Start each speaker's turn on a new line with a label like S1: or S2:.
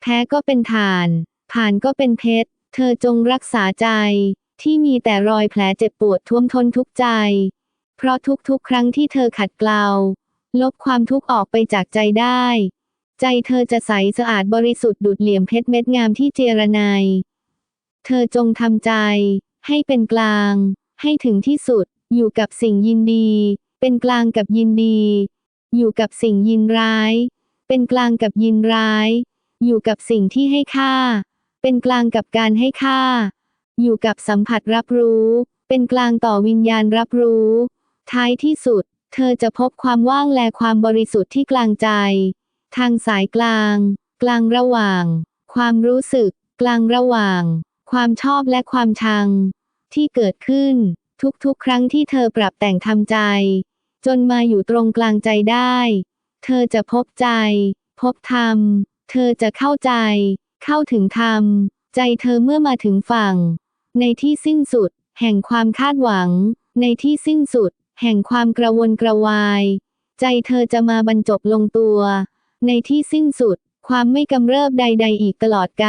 S1: แพ้ก็เป็นฐาน ผ่านก็เป็นเพชร เธอจงรักษาใจ ที่มีแต่รอยแผลเจ็บปวดท่วมท้นทุกใจ เพราะทุกๆ ครั้งที่เธอขัดเกลา ลบความทุกข์ออกไปจากใจได้ ใจเธอจะใสสะอาดบริสุทธิ์ดุดเหลี่ยมเพชรเม็ดงามที่เจรไนยเธอจงทำใจ ให้เป็นกลาง ให้ถึงที่สุด อยู่กับสิ่งยินดี เป็นกลางกับยินดี อยู่กับสิ่งยินร้าย เป็นกลางกับยินร้าย อยู่กับสิ่งที่ให้ค่า เป็นกลางกับการให้ค่า อยู่กับสัมผัสรับรู้ เป็นกลางต่อวิญญาณรับรู้ ท้ายที่สุด เธอจะพบความว่างและความบริสุทธิ์ที่กลางใจ ทางสายกลาง กลางระหว่าง ความรู้สึก กลางระหว่าง ความชอบและความชัง ที่เกิดขึ้น ทุกๆ ครั้งที่เธอปรับแต่งทำใจ จนมาอยู่ตรงกลางใจได้ เธอจะพบใจ พบธรรม เธอจะเข้าใจ เข้าถึงธรรม ใจเธอเมื่อมาถึงฝั่ง ในที่สิ้นสุด แห่งความคาดหวัง ในที่สิ้นสุด แห่งความกระวนกระวาย ใจเธอจะมาบรรจบลงตัว ในที่สิ้นสุด ความไม่กำเริบใด ๆ อีกตลอดกาล